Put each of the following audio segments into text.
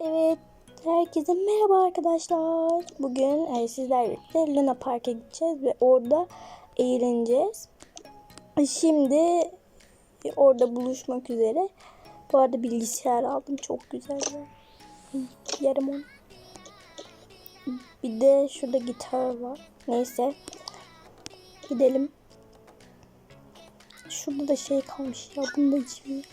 Evet, herkese merhaba arkadaşlar. Bugün e, sizlerle birlikte Luna Park'a gideceğiz ve orada eğleneceğiz. Şimdi e, orada buluşmak üzere. Bu arada bilgisayar aldım. Çok güzel. Yerim onu. Bir de şurada gitar var. Neyse. Gidelim. Şurada da şey kalmış ya. Bunda hiçbir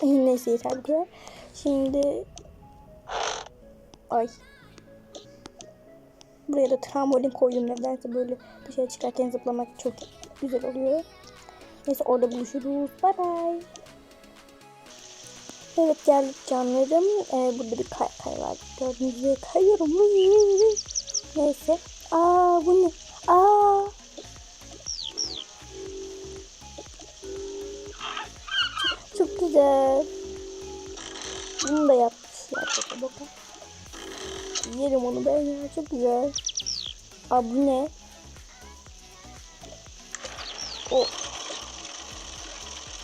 şey Neyse yeter bu. Şimdi ay buraya da trambolin koydum nedense böyle dışarı çıkarken zıplamak çok güzel oluyor. Neyse orada buluşuruz. Bye bye. Evet geldik canlarım. Ee, burada bir kay, kay var. Gördüğünüz gibi kayıyorum. Neyse. Aa bu ne? Aa. Çok, çok güzel. Bunu da yapmışlar. Baka baka. Yerim onu ben ya. Çok güzel. Aa bu ne? O.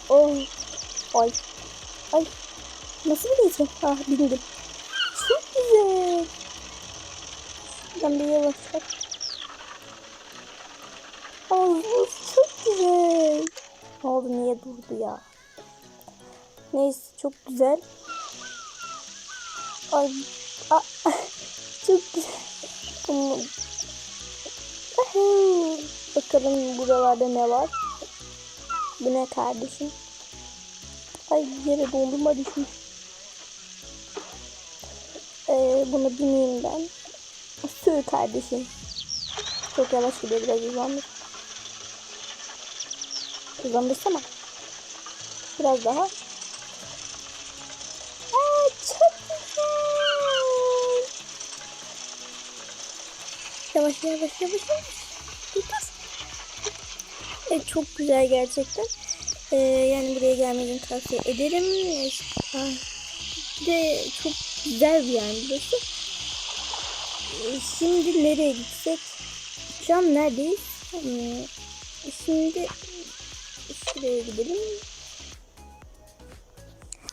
Oh. Ay. Ay. Nasıl bileceğim? Ah bildim. Çok güzel. Ben bir yavaş bak. Ay çok güzel. Ne oldu niye durdu ya? Neyse çok güzel. Ay, a, çok güzel. Bakalım buralarda ne var. Bu ne kardeşim? Ay yere dondurma düşmüş. Ee, bunu bineyim ben. Sür kardeşim. Çok yavaş gidiyor biraz hızlandır. Hızlandırsana. Biraz daha. Aa, çok güzel. Yavaş yavaş yavaş yavaş. Dur. Evet, çok güzel gerçekten. Ee, yani buraya gelmenizi tavsiye ederim. Ay, Bir de çok güzel bir yer burası. Ee, Şimdi nereye gitsek? Şu an neredeyiz? Hmm, Şimdi şuraya gidelim.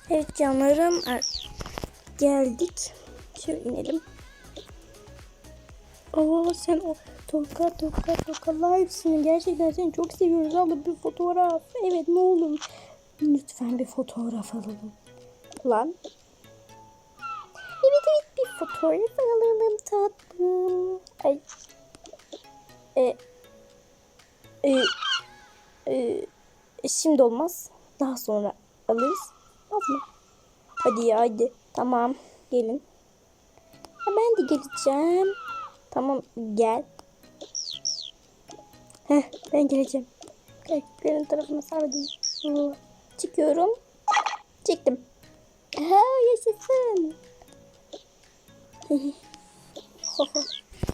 Evet canlarım er- geldik. Şöyle inelim. Aa sen o toka toka toka live'sın. Gerçekten seni çok seviyoruz. Abla bir fotoğraf. Evet ne olur. Lütfen bir fotoğraf alalım. Lan. Evet bir fotoğraf alalım tatlım. Ay. E, e, e, şimdi olmaz. Daha sonra alırız. Olmaz mı? Hadi ya hadi. Tamam. Gelin. Ha, ben de geleceğim. Tamam gel. Heh, ben geleceğim. Benim tarafıma sabredin. Çıkıyorum. Çıktım. Ha yaşasın.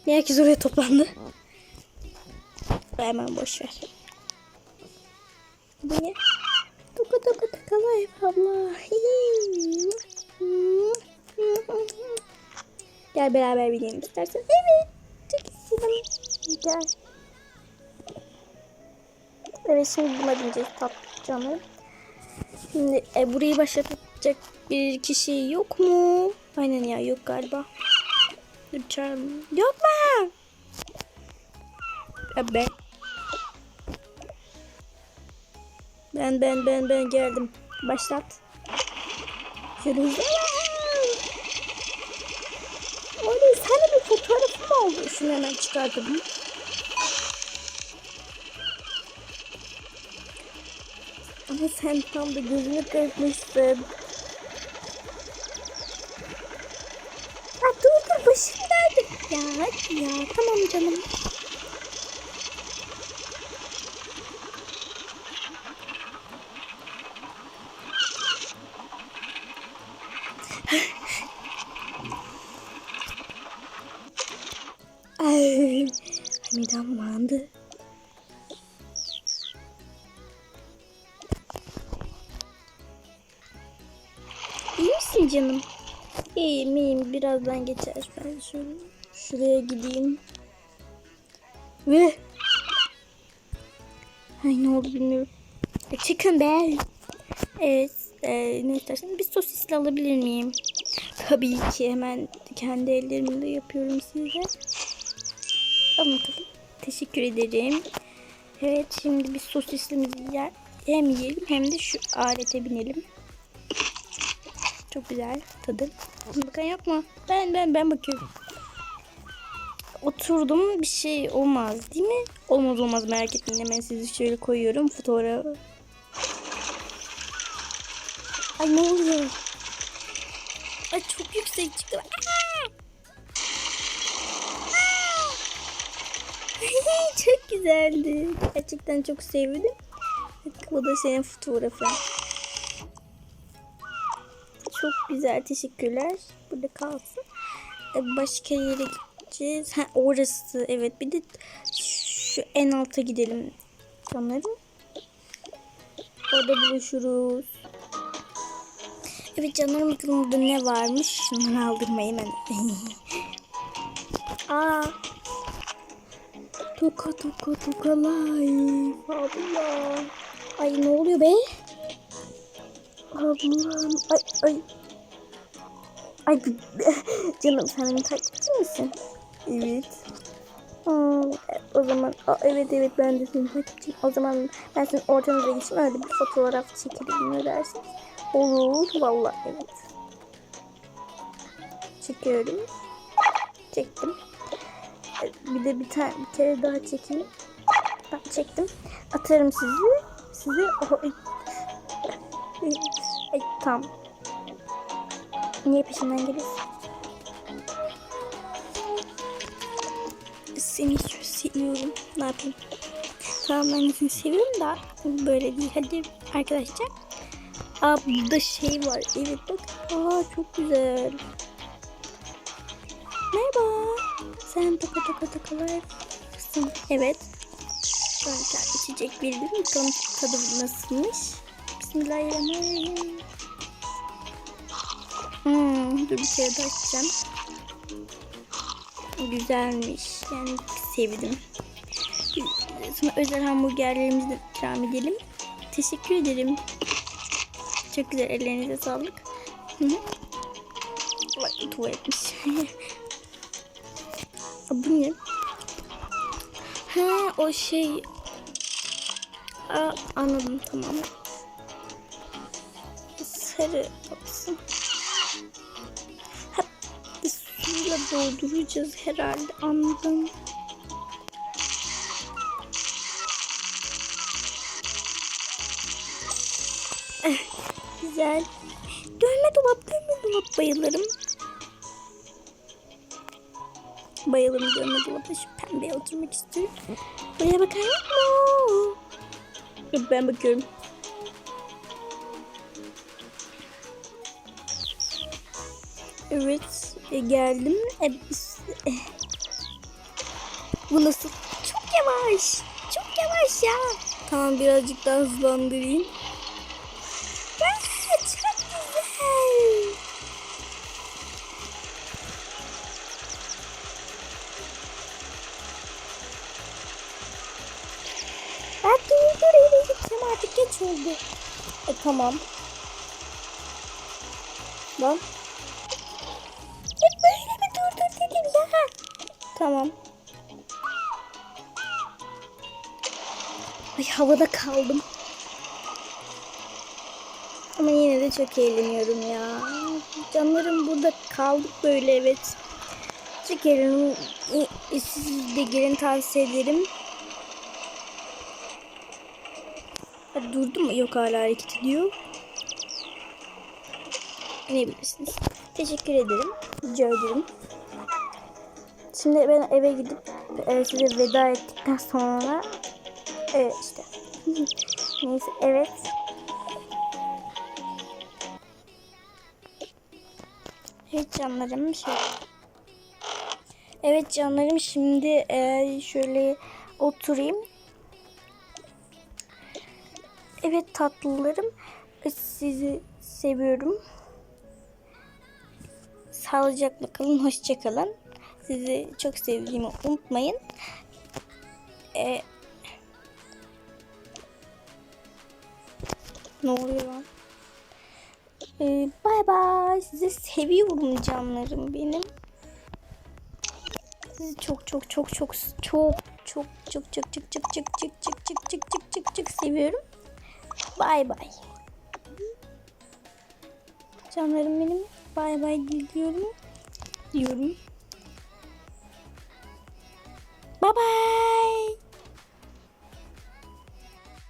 Niye herkes oraya toplandı? Hemen boş ver. Bu ne? Toka toka toka life abla. Gel beraber binelim istersen. Evet. Çok istedim. Gel. Evet şimdi buna bineceğiz tatlı canım. Şimdi e, burayı başlatacak bir kişi yok mu? Aynen ya yok galiba. Uçarım. Yok mu? Ya ben. Ben ben ben geldim. Başlat. Şöyle. Öyle sana bir fotoğrafı mı oldu? Şunu hemen çıkartalım. Ama sen tam da gözünü kırpmışsın. Hadi ya tamam canım. Ay, midem bulandı. İyi misin canım? İyiyim iyiyim. Birazdan geçer. Ben şöyle şuraya gideyim. Ve Ay ne oldu bilmiyorum. E, çıkın be. Evet. E, ne istersen bir sosisli alabilir miyim? Tabii ki hemen kendi ellerimle yapıyorum size. Alın bakalım. Teşekkür ederim. Evet şimdi bir sosislimizi yer, hem yiyelim hem de şu alete binelim. Çok güzel tadı. Bakan yok mu? Ben ben ben bakıyorum. Oturdum bir şey olmaz değil mi? Olmaz olmaz merak etmeyin hemen sizi şöyle koyuyorum fotoğrafı. Ay ne oluyor? Ay çok yüksek çıktı. Çok güzeldi. Gerçekten çok sevdim. Bu da senin fotoğrafın. Çok güzel teşekkürler. Burada kalsın. Başka yere gideceğiz. Ha, orası evet. Bir de şu en alta gidelim. Sanırım. Orada buluşuruz. Evet canlarım bakalım burada ne varmış. Şunları aldırmayın hemen. Aa. Toka toka toka life. Allah. Ay ne oluyor be? Allah'ım. Ay ay. Ay canım sen benim takipçi misin? Evet. Aa, o zaman aa, evet evet ben de senin takipçiyim. O zaman ben senin ortanıza geçeyim öyle bir fotoğraf çekelim ne dersin? Olur vallahi evet. Çekiyorum. Çektim. Bir de bir tane bir kere daha çekeyim. Ben çektim. Atarım sizi. Size ay, ay, tamam. Niye peşimden geliyorsun? Seni çok seviyorum. Ne yapayım? Tamam ben seni seviyorum da böyle değil. Hadi arkadaşlar. Aa burada şey var. Evet bak. Aa çok güzel. Merhaba. Sen toka tokalar mısın? Evet. Tane içecek verdim. Bakalım tadı nasılmış. Bismillahirrahmanirrahim. Hmm, bir kere daha açacağım. Güzelmiş. Yani sevdim. Sana özel hamburgerlerimizi de ikram edelim. Teşekkür ederim. Çok güzel ellerinize sağlık. Bak tuvaletmiş. Bu ne? Ha o şey. Aa, anladım tamam. Sarı olsun. Suyla dolduracağız herhalde anladım. Eh, Güzel. Dönme dolap, dönme dolap bayılırım. Bayılırım dönme dolaba. Şu pembeye oturmak istiyorum. Buraya bakar mı? Ben bakıyorum. Evet e, geldim. E, e. Bu nasıl? Çok yavaş. Çok yavaş ya. Tamam birazcık daha hızlandırayım. Aa, çok güzel. Ben dur eve gideceğim artık geç oldu. E tamam. Lan. Böyle mi dur dur dedim ya. Tamam. Ay havada kaldım. Ama yine de çok eğleniyorum ya. Canlarım burada kaldık böyle evet. Çok eğleniyorum. Siz de gelin tavsiye ederim. Durdu mu? Yok hala hareket ediyor. İnebilirsiniz. Teşekkür ederim. Rica ederim. Şimdi ben eve gidip e, size veda ettikten sonra evet işte. Neyse evet. Evet canlarım şey. Evet canlarım şimdi e, şöyle oturayım. Evet tatlılarım. Sizi seviyorum. Sağlıcakla kalın. Hoşça kalın. Sizi çok sevdiğimi unutmayın. Ee, ne oluyor lan? Ee, bay bay. Sizi seviyorum canlarım benim. Sizi çok çok çok çok çok çok çok çok çok çok çok çok çok çok çok çok çok çok seviyorum. Bay bay. Canlarım benim bay bay diliyorum. Diyorum. Bye bye.